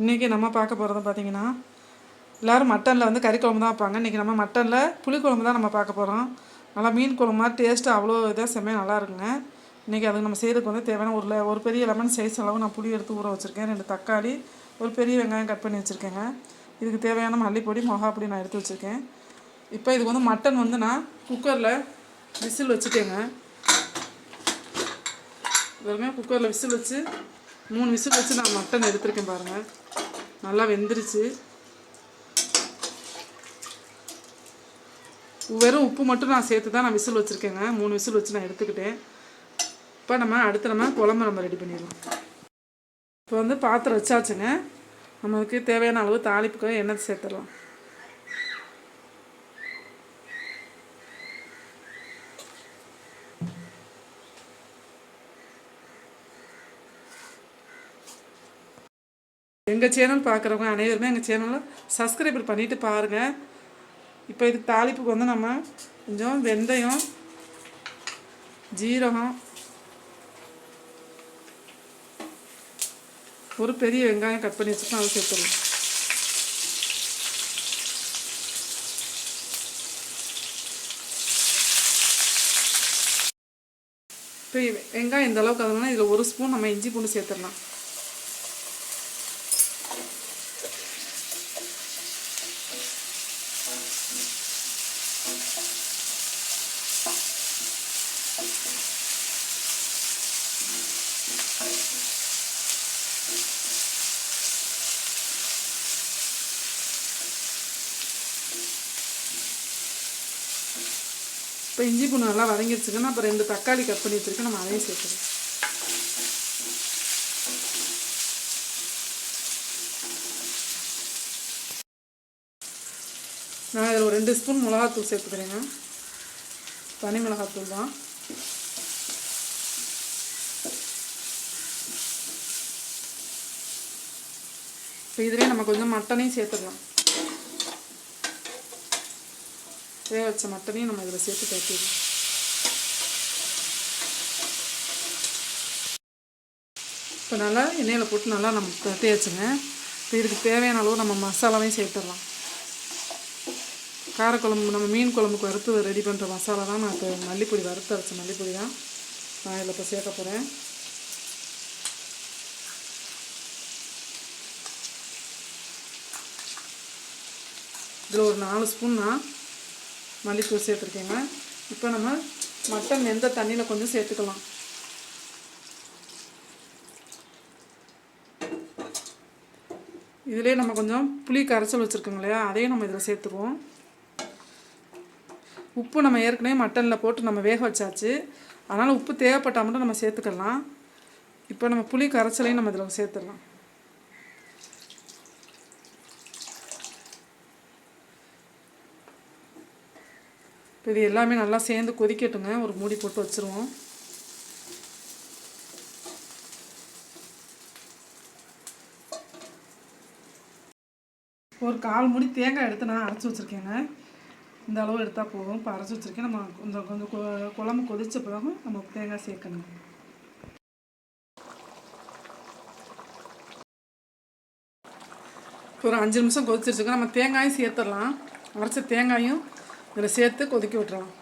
இன்றைக்கி நம்ம பார்க்க போகிறது பார்த்தீங்கன்னா எல்லோரும் மட்டனில் வந்து கறி குழம்பு தான் வைப்பாங்க. இன்றைக்கி நம்ம மட்டனில் புளிக்குழம்பு தான் நம்ம பார்க்க போகிறோம் நல்லா மீன் குழம்பு மாதிரி டேஸ்ட்டு அவ்வளோ இதாக செம்மையாக நல்லா இருக்குங்க. இன்றைக்கி அதுக்கு நம்ம செய்கிறதுக்கு வந்து தேவையான ஒரு ஒரு பெரிய லெமன் சைஸ் அளவு நான் புளி எடுத்து ஊற வச்சுருக்கேன். ரெண்டு தக்காளி ஒரு பெரிய வெங்காயம் கட் பண்ணி வச்சுருக்கேங்க. இதுக்கு தேவையான மல்லிப்பொடி மிளகா பொடி நான் எடுத்து வச்சுருக்கேன். இப்போ இதுக்கு வந்து மட்டன் வந்து நான் குக்கரில் விசில் வச்சுட்டேங்க. பாருங்க குக்கரில் விசில் வச்சு மூணு விசில் வச்சு நான் மட்டன் எடுத்திருக்கேன் பாருங்கள் நல்லா வெந்துருச்சு. வெறும் உப்பு மட்டும் நான் சேர்த்து தான் நான் விசில் வச்சுருக்கேங்க. மூணு விசில் வச்சு நான் எடுத்துக்கிட்டேன். இப்போ நம்ம அடுத்து நம்ம குழம்பு நம்ம ரெடி பண்ணிடலாம். இப்போ வந்து பாத்திரம் வச்சாச்சுங்க. நமக்கு தேவையான அளவு தாளிப்புக்கு எண்ணெய் சேர்த்துடலாம். எங்கள் சேனல் பார்க்குறவங்க அனைவருமே எங்கள் சேனலை சப்ஸ்கிரைபர் பண்ணிவிட்டு பாருங்கள் இப்போ இதுக்கு தாளிப்புக்கு வந்து நம்ம கொஞ்சம் வெந்தயம் ஜீரகம் ஒரு பெரிய வெங்காயம் கட் பண்ணி வச்சுருக்கோம் அதை சேர்த்துடலாம். இப்போ வெங்காயம் இந்த அளவுக்கு அதனால இதில் ஒரு ஸ்பூன் நம்ம இஞ்சி பூண்டு சேர்த்துடலாம். இப்போ இஞ்சி பூண்டு நல்லா வதங்கிடுச்சுக்கன்னா அப்புறம் ரெண்டு தக்காளி கட் பண்ணி வச்சுருக்கேன் நம்ம அதையும் சேர்த்துக்கலாம். நான் இதில் ஒரு ரெண்டு ஸ்பூன் மிளகாத்தூள் சேர்த்துக்கிறேங்க. தனி மிளகாத்தூள் தான். இப்போ இதுலேயே நம்ம கொஞ்சம் மட்டனையும் சேர்த்துக்கலாம் வேக வச்ச மட்டனையும் நம்ம இதில் சேர்த்து கட்டிடலாம் இப்போ நல்லா எண்ணெயில் போட்டு நல்லா நம்ம தட்டி வச்சுங்க இப்போ இதுக்கு தேவையான அளவு நம்ம மசாலாவையும் சேர்த்துடலாம். காரக்குழம்பு நம்ம மீன் குழம்புக்கு வறுத்து ரெடி பண்ணுற மசாலா தான் நான் இப்போ மல்லிப்பொடி வறுத்து அரைச்ச மல்லிப்பொடி தான். நான் இதில் இப்போ சேர்க்க போகிறேன் இதில் ஒரு நாலு ஸ்பூன் நான் மல்லித்தூள் சேர்த்துருக்கேங்க. இப்போ நம்ம மட்டன் எந்த தண்ணியில் கொஞ்சம் சேர்த்துக்கலாம். இதிலே நம்ம கொஞ்சம் புளி கரைச்சல் வச்சுருக்கோங்க இல்லையா? அதையும் நம்ம இதில் சேர்த்துருவோம் உப்பு நம்ம ஏற்கனவே மட்டனில் போட்டு நம்ம வேக வச்சாச்சு. அதனால் உப்பு தேவைப்பட்டால் மட்டும் நம்ம சேர்த்துக்கலாம். இப்போ நம்ம புளி கரைச்சலையும் நம்ம இதில் சேர்த்துடலாம். இப்போ இது எல்லாமே நல்லா சேர்ந்து கொதிக்கட்டுங்க. ஒரு மூடி போட்டு வச்சுருவோம். ஒரு கால் மூடி தேங்காய் எடுத்து நான் அரைச்சி வச்சுருக்கேங்க. இந்த அளவு எடுத்தால் போதும். இப்போ அரைச்சி வச்சுருக்கேன். நம்ம கொஞ்சம் கொஞ்சம் கொ- குழம்பு கொதிச்ச பிறகு நம்ம தேங்காய் சேர்க்கணும். இப்போ ஒரு அஞ்சு நிமிஷம் கொதிச்சிருச்சுக்கோ நம்ம தேங்காயும் சேர்த்துடலாம். அரைச்ச தேங்காயும் இதில் சேர்த்து கொதிக்க விட்டுறலாம்.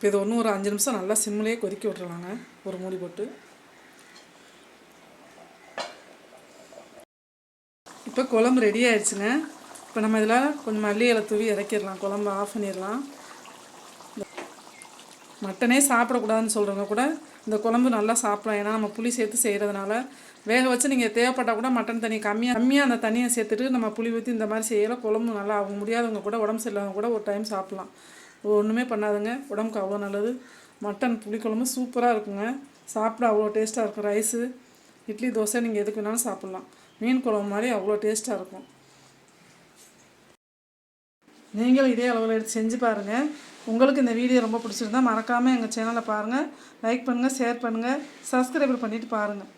இப்போ இது ஒன்றும் ஒரு அஞ்சு நிமிஷம் நல்லா சிம்லேயே கொதிக்க விட்டுறலாங்க. ஒரு மூடி போட்டு. இப்போ குழம்பு ரெடி ஆயிடுச்சுங்க. இப்போ நம்ம இதில் கொஞ்சம் மல்லி இலை தூவி இறக்கிடலாம். குழம்பு ஆஃப் பண்ணிடலாம். மட்டனே சாப்பிடக்கூடாதுன்னு சொல்கிறவங்க கூட இந்த குழம்பு நல்லா சாப்பிடலாம். ஏன்னா நம்ம புளி சேர்த்து செய்கிறதுனால வேக வச்சு நீங்கள் தேவைப்பட்டால் கூட மட்டன் தண்ணி கம்மியாக கம்மியாக அந்த தண்ணியை சேர்த்துட்டு நம்ம புளி ஊற்றி இந்த மாதிரி செய்யலாம் குழம்பு நல்லா அவங்க முடியாதவங்க கூட உடம்பு சரியில்லாதவங்க கூட ஒரு டைம் சாப்பிட்லாம். ஒன்றுமே பண்ணாதுங்க. உடம்புக்கு அவ்வளோ நல்லது. மட்டன் புளிக்குழம்பு சூப்பராக இருக்குங்க. சாப்பிட அவ்வளோ டேஸ்ட்டாக இருக்கும். ரைஸு இட்லி தோசை நீங்கள் எதுக்கு வேணாலும் சாப்பிட்லாம். மீன் குழம்பு மாதிரி அவ்வளோ டேஸ்ட்டாக இருக்கும். நீங்களும் இதே அளவில் எடுத்து செஞ்சு பாருங்கள் உங்களுக்கு இந்த வீடியோ ரொம்ப பிடிச்சிருந்தா மறக்காமல் எங்கள் சேனலை பாருங்கள் லைக் பண்ணுங்கள் ஷேர் பண்ணுங்கள் சப்ஸ்கிரைபர் பண்ணிவிட்டு பாருங்கள்